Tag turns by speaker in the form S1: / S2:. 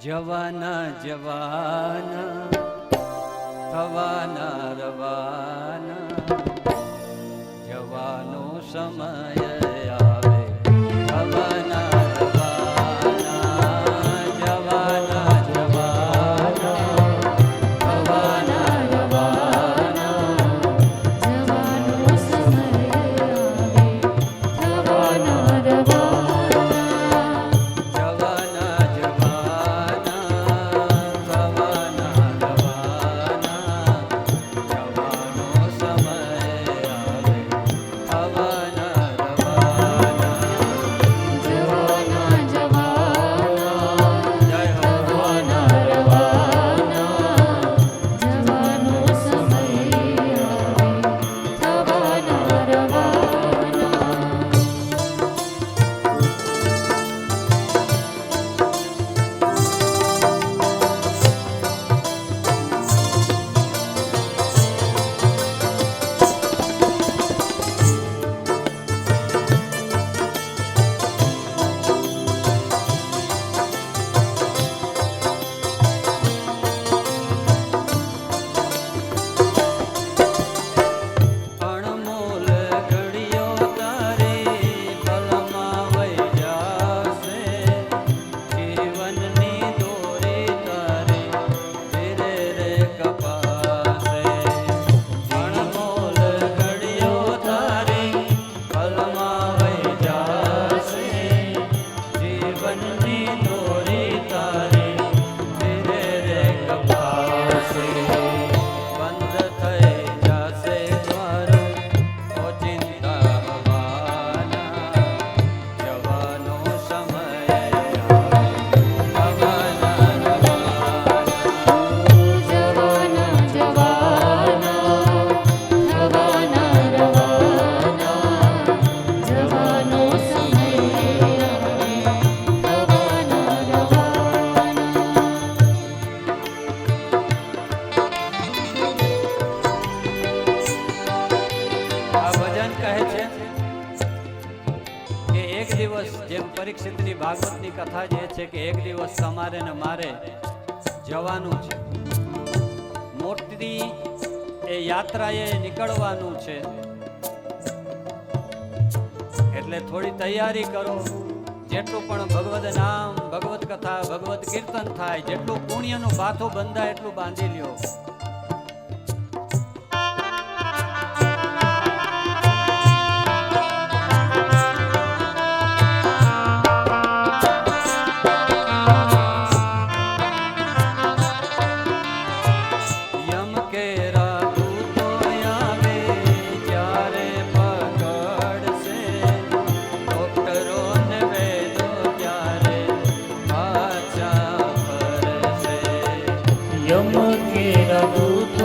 S1: જવાના જવાના થવાના રવાના. જવાનો સમય દિવસ જેમ પરીક્ષિતની ભાગવતની કથા જે છે કે એક દિવસ તમારે ને મારે જવાનું છે. મોટી એ યાત્રાએ નીકળવાનું છે. એટલે થોડી તૈયારી કરો. જેટલું પણ ભગવદ નામ ભગવત કથા ભગવત કીર્તન થાય, જેટલું પુણ્યનું બાથું બંધાય એટલું બાંધી લ્યો. চমকের
S2: দূত